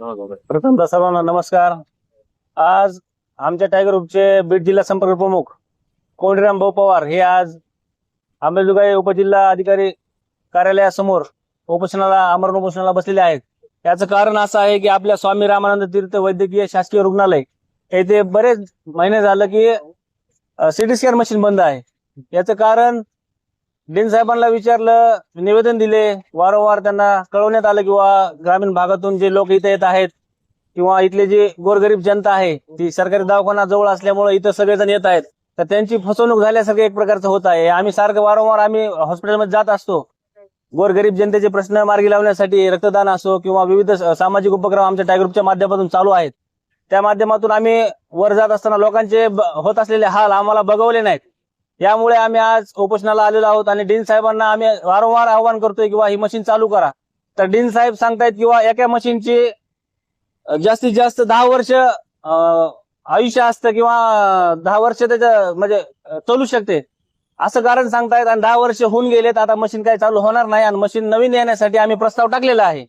प्रथमतः सर्वांना नमस्कार. आज आमच्या टायगर ग्रुपचे बीड जिल्हा संपर्क प्रमुख कोंडीराम भाऊ पवार हे आज अंबेजोगाई उपजिल्हा अधिकारी कार्यालयासमोर उपोषणाला आमरण उपोषणाला बसलेले आहेत. याचं कारण असं आहे की आपल्या स्वामी रामानंद तीर्थ वैद्यकीय शासकीय रुग्णालय येथे बरेच महिने झालं की सिटी स्कॅन मशीन बंद आहे. याचं कारण डेन साहेबांना विचारलं निवेदन दिले वारंवार त्यांना कळवण्यात आलं किंवा ग्रामीण भागातून जे लोक इथे येत आहेत किंवा इथले जे गोरगरीब जनता आहे ती सरकारी दवाखाना जवळ असल्यामुळे इथं सगळेजण येत आहेत तर त्यांची फसवणूक झाल्यासारखं एक प्रकारचं होत आहे. आम्ही सारखं वारंवार आम्ही हॉस्पिटलमध्ये जात असतो. गोरगरीब जनतेचे प्रश्न मार्गी लावण्यासाठी रक्तदान असो किंवा विविध सामाजिक उपक्रम आमच्या टायग्रुपच्या माध्यमातून चालू आहेत. त्या माध्यमातून आम्ही वर जात असताना लोकांचे होत असलेले हाल आम्हाला बघवले नाहीत. यामुळे आम्ही आज उपोषणाला आलेलो आहोत आणि डीन साहेबांना आम्ही वारंवार आवाहन करतोय किंवा ही मशीन चालू करा. तर डीन साहेब सांगतायत किंवा एका मशीनची जास्तीत जास्त दहा वर्ष आयुष्य असतं किंवा दहा वर्ष त्याचं म्हणजे चालू शकते. असं कारण सांगतायत आणि दहा वर्ष होऊन गेलेत आता मशीन काही चालू होणार नाही आणि मशीन नवीन येण्यासाठी आम्ही प्रस्ताव टाकलेला आहे.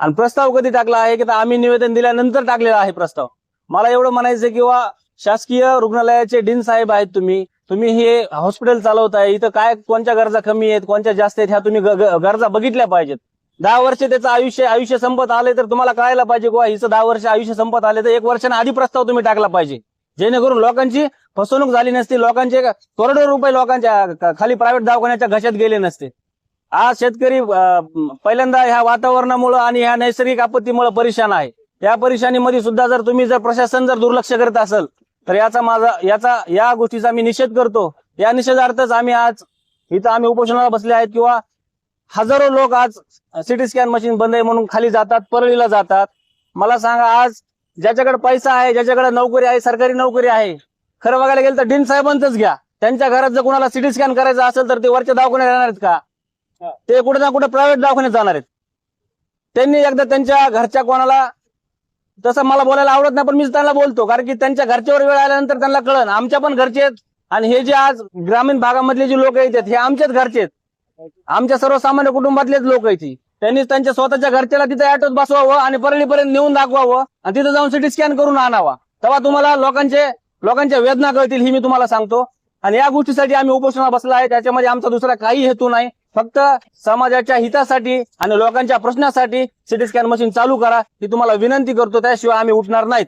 आणि प्रस्ताव कधी टाकला आहे की आम्ही निवेदन दिल्यानंतर टाकलेला आहे प्रस्ताव. मला एवढं म्हणायचं किंवा शासकीय रुग्णालयाचे डीन साहेब आहेत तुम्ही तुम्ही हे हॉस्पिटल चालवताय इथं काय कोणत्या गरजा कमी आहेत कोणत्या जास्त आहेत ह्या तुम्ही ग- ग- गरजा बघितल्या पाहिजेत. दहा वर्ष त्याचं आयुष्य आयुष्य संपत आले तर तुम्हाला कळायला पाहिजे किंवा हिचं दहा वर्ष आयुष्य संपत आले तर एक वर्षाने आधी प्रस्ताव तुम्ही टाकला पाहिजे. जेणेकरून लोकांची फसवणूक झाली नसती लोकांचे करोडो रुपये लोकांच्या खाली प्रायव्हेट दवाखान्याच्या घशात गेले नसते. आज शेतकरी अं, पहिल्यांदा ह्या वातावरणामुळे आणि ह्या नैसर्गिक आपत्तीमुळे परेशान आहे. या परेशानीमध्ये सुद्धा जर तुम्ही जर प्रशासन जर दुर्लक्ष करत असेल तर याचा माझा याचा या गोष्टीचा मी निषेध करतो. या निषेधार्थच आम्ही आज इथं आम्ही उपोषणाला बसले आहेत किंवा हजारो लोक आज सिटी स्कॅन मशीन बंद आहे म्हणून खाली जातात परळीला जातात. मला सांगा आज ज्याच्याकडे पैसा आहे ज्याच्याकडे नोकरी आहे सरकारी नोकरी आहे खरं बघायला गेलं तर डीन साहेबांचंच घ्या. त्यांच्या घरात जर कोणाला सिटी स्कॅन करायचं असेल तर ते वरच्या दवाखान्यात येणार आहेत का? ते कुठे ना कुठे प्रायव्हेट दवाखान्यात जाणार आहेत. त्यांनी एकदा त्यांच्या घरच्या कोणाला तसं मला बोलायला आवडत नाही पण मी त्यांना बोलतो. कारण की त्यांच्या घरच्यावर वेळ आल्यानंतर त्यांना कळण आमच्या पण घरचे आहेत. आणि हे जे आज ग्रामीण भागामधले जे लोक येतात हे आमच्याच घरचे आहेत. आमच्या सर्वसामान्य कुटुंबातलेच लोक आहेत त्यांनी त्यांच्या स्वतःच्या घरच्याला तिथे ऑटोत बसवावं आणि परळीपर्यंत नेऊन दाखवावं आणि तिथे जाऊन सिटी स्कॅन करून आणावा. तेव्हा तुम्हाला लोकांचे लोकांच्या वेदना कळतील ही मी तुम्हाला सांगतो. आणि या गोष्टीसाठी आम्ही उपोषणा बसला आहे. त्याच्यामध्ये आमचा दुसरा काही हेतू नाही. फक्त समाजाच्या हितासाठी आणि लोकांच्या प्रश्नासाठी सिटी स्कॅन मशीन चालू करा. ही तुम्हाला विनंती करतो त्याशिवाय आम्ही उठणार नाहीत.